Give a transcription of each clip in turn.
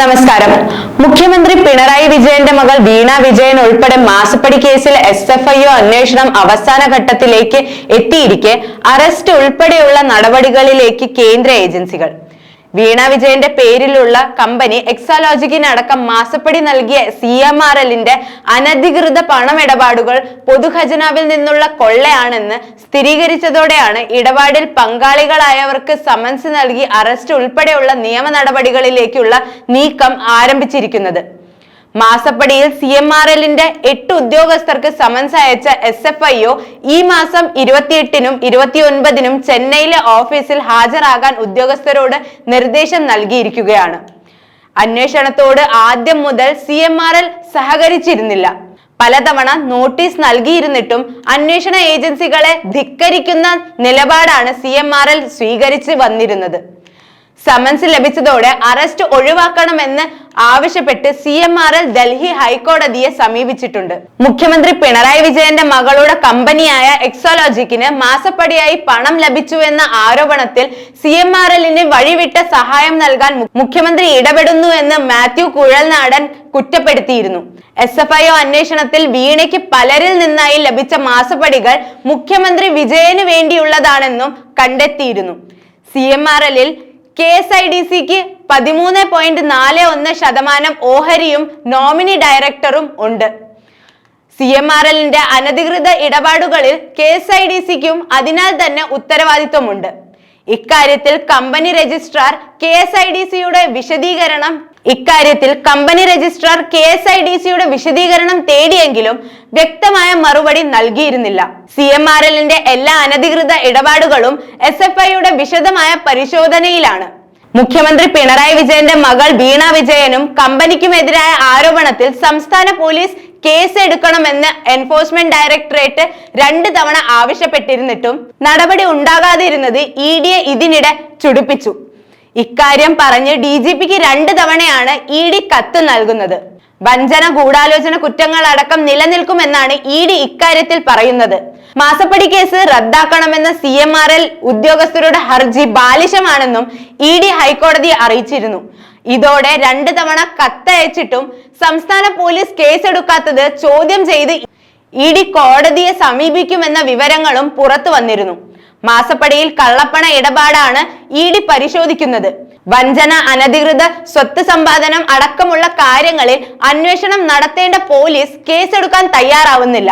നമസ്കാരം. മുഖ്യമന്ത്രി പിണറായി വിജയന്റെ മകൾ വീണ വിജയൻ ഉൾപ്പെടെ മാസപ്പടി കേസിൽ എസ് എഫ് ഐ ഒ അന്വേഷണം അവസാന ഘട്ടത്തിലേക്ക് എത്തിയിരിക്കെ. അറസ്റ്റ് ഉൾപ്പെടെയുള്ള നടപടികളിലേക്ക് കേന്ദ്ര ഏജൻസികൾ. വീണ വിജയന്റെ പേരിലുള്ള കമ്പനി എക്സാലോജിക്കിനടക്കം മാസപ്പടി നൽകിയ സി എം ആർ എല്ലിന്റെ അനധികൃത പണമിടപാടുകൾ പൊതുഖജനാവിൽ നിന്നുള്ള കൊള്ളയാണെന്ന് സ്ഥിരീകരിച്ചതോടെയാണ് ഇടപാടിൽ പങ്കാളികളായവർക്ക് സമൻസ് നൽകി അറസ്റ്റ് ഉൾപ്പെടെയുള്ള നിയമ നടപടികളിലേക്കുള്ള നീക്കം ആരംഭിച്ചിരിക്കുന്നത്. മാസപ്പടിയിൽ സി എം ആർ എല്ലിന്റെ എട്ട് ഉദ്യോഗസ്ഥർക്ക് സമൻസ് അയച്ച എസ് എഫ് ഐ ഒ ഈ മാസം ഇരുപത്തിയെട്ടിനും ഇരുപത്തിയൊൻപതിനും ചെന്നൈയിലെ ഓഫീസിൽ ഹാജരാകാൻ ഉദ്യോഗസ്ഥരോട് നിർദ്ദേശം നൽകിയിരിക്കുകയാണ്. അന്വേഷണത്തോട് ആദ്യം മുതൽ സി എം ആർ എൽ സഹകരിച്ചിരുന്നില്ല. പലതവണ നോട്ടീസ് നൽകിയിരുന്നിട്ടും അന്വേഷണ ഏജൻസികളെ ധിക്കരിക്കുന്ന നിലപാടാണ് സി എം ആർ എൽ സ്വീകരിച്ച് വന്നിരുന്നത്. സമൻസ് ലഭിച്ചതോടെ അറസ്റ്റ് ഒഴിവാക്കണമെന്ന് ആവശ്യപ്പെട്ട് C M R L Delhi ഹൈക്കോടതിയെ സമീപിച്ചിട്ടുണ്ട്. മുഖ്യമന്ത്രി പിണറായി വിജയന്റെ മകളുടെ കമ്പനിയായ എക്സോലോജിക്കിന് മാസപ്പടിയായി പണം ലഭിച്ചു എന്ന ആരോപണത്തിൽ സി എം ആർ എല്ലിന് വഴിവിട്ട സഹായം നൽകാൻ മുഖ്യമന്ത്രി ഇടപെടുന്നു എന്ന് മാത്യു കുഴൽനാടൻ കുറ്റപ്പെടുത്തിയിരുന്നു. എസ് എഫ് ഐ ഒ അന്വേഷണത്തിൽ വീണയ്ക്ക് പലരിൽ നിന്നായി ലഭിച്ച മാസപ്പടികൾ മുഖ്യമന്ത്രി വിജയന് വേണ്ടിയുള്ളതാണെന്നും കണ്ടെത്തിയിരുന്നു. സി എം ആർ എല്ലിൽ കെ എസ് ഐ ഡി സിക്ക് പതിമൂന്ന് പോയിന്റ് നാല് ഒന്ന് ശതമാനം ഓഹരിയും നോമിനി ഡയറക്ടറും ഉണ്ട്. സി എം ആർ എല്ലിന്റെ അനധികൃത ഇടപാടുകളിൽ കെ എസ് ഐ ഡി സിക്കും അതിനാൽ തന്നെ ഉത്തരവാദിത്വമുണ്ട്. ഇക്കാര്യത്തിൽ company registrar K S I D സിയുടെ വിശദീകരണം ഇക്കാര്യത്തിൽ company registrar K S I D സിയുടെ വിശദീകരണം തേടിയെങ്കിലും വ്യക്തമായ മറുപടി നൽകിയിരുന്നില്ല. സി എം ആർ എല്ലിന്റെ എല്ലാ അനധികൃത ഇടപാടുകളും എസ് എഫ് ഐയുടെ വിശദമായ പരിശോധനയിലാണ്. മുഖ്യമന്ത്രി പിണറായി വിജയന്റെ മകൾ വീണ വിജയനും കമ്പനിക്കുമെതിരായ ആരോപണത്തിൽ സംസ്ഥാന പോലീസ് കേസ് എടുക്കണമെന്ന് എൻഫോഴ്സ്മെന്റ് ഡയറക്ടറേറ്റ് രണ്ട് തവണ ആവശ്യപ്പെട്ടിരുന്നിട്ടും നടപടി ഉണ്ടാകാതിരുന്നത് ഇ ഇതിനിടെ ചുടിപ്പിച്ചു. ഇക്കാര്യം പറഞ്ഞ് ഡി ജി പിക്ക് രണ്ട് തവണയാണ് ഇ ഡി കത്ത് നൽകുന്നത്. വഞ്ചന ഗൂഢാലോചന കുറ്റങ്ങൾ അടക്കം നിലനിൽക്കുമെന്നാണ് ഇ ഡി ഇക്കാര്യത്തിൽ പറയുന്നത്. മാസപ്പടി കേസ് റദ്ദാക്കണമെന്ന സി എം ആർ എൽ ഉദ്യോഗസ്ഥരുടെ ഹർജി ബാലിശമാണെന്നും ഇ ഡി ഹൈക്കോടതിയെ അറിയിച്ചിരുന്നു. ഇതോടെ രണ്ട് തവണ കത്തയച്ചിട്ടും സംസ്ഥാന പോലീസ് കേസെടുക്കാത്തത് ചോദ്യം ചെയ്ത് ഇ ഡി കോടതിയെ സമീപിക്കുമെന്ന വിവരങ്ങളും പുറത്തു വന്നിരുന്നു. മാസപ്പടിയിൽ കള്ളപ്പണ ഇടപാടാണ് ഇ ഡി പരിശോധിക്കുന്നത്. വഞ്ചന അനധികൃത സ്വത്ത് സമ്പാദനം അടക്കമുള്ള കാര്യങ്ങളിൽ അന്വേഷണം നടത്തേണ്ട പോലീസ് കേസെടുക്കാൻ തയ്യാറാവുന്നില്ല.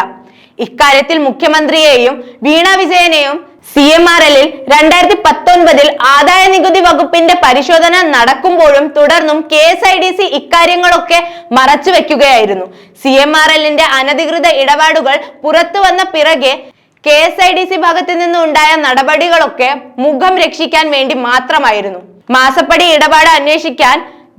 ഇക്കാര്യത്തിൽ മുഖ്യമന്ത്രിയെയും വീണ വിജയനെയും സി എം ആർ എല്ലിൽ രണ്ടായിരത്തി പത്തൊൻപതിൽ ആദായ നികുതി വകുപ്പിന്റെ പരിശോധന നടക്കുമ്പോഴും തുടർന്നും K S I D C ഇക്കാര്യങ്ങളൊക്കെ മറച്ചു വെക്കുകയായിരുന്നു സി എം ആർ എല്ലിന്റെ അനധികൃത ഇടപാടുകൾ പുറത്തു വന്ന പിറകെ K S I D C ഭാഗത്ത് നിന്നും ഉണ്ടായ നടപടികളൊക്കെ മുഖം രക്ഷിക്കാൻ വേണ്ടി മാത്രമായിരുന്നു. മാസപ്പടി ഇടപാട് അന്വേഷിക്കാൻ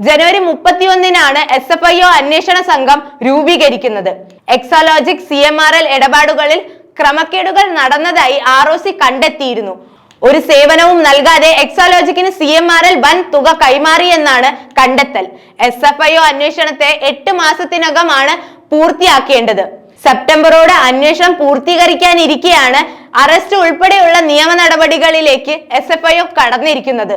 ജനുവരി മുപ്പത്തിയൊന്നിനാണ് എസ് എഫ് ഐ ഒ അന്വേഷണ സംഘം രൂപീകരിക്കുന്നത്. Exalogic C M R L ഇടപാടുകളിൽ ക്രമക്കേടുകൾ നടന്നതായി ആർ ഒ സി കണ്ടെത്തിയിരുന്നു. ഒരു സേവനവും നൽകാതെ എക്സോലോജിക്കിന് സി എം ആർ എൽ വൻ തുക കൈമാറിയെന്നാണ് കണ്ടെത്തൽ. എസ് എഫ് ഐ ഒ അന്വേഷണത്തെ എട്ട് മാസത്തിനകമാണ് പൂർത്തിയാക്കേണ്ടത്. സെപ്റ്റംബറോടെ അന്വേഷണം പൂർത്തീകരിക്കാനിരിക്കെയാണ് അറസ്റ്റ് ഉൾപ്പെടെയുള്ള നിയമ നടപടികളിലേക്ക് എസ് എഫ് ഐ കടന്നിരിക്കുന്നത്.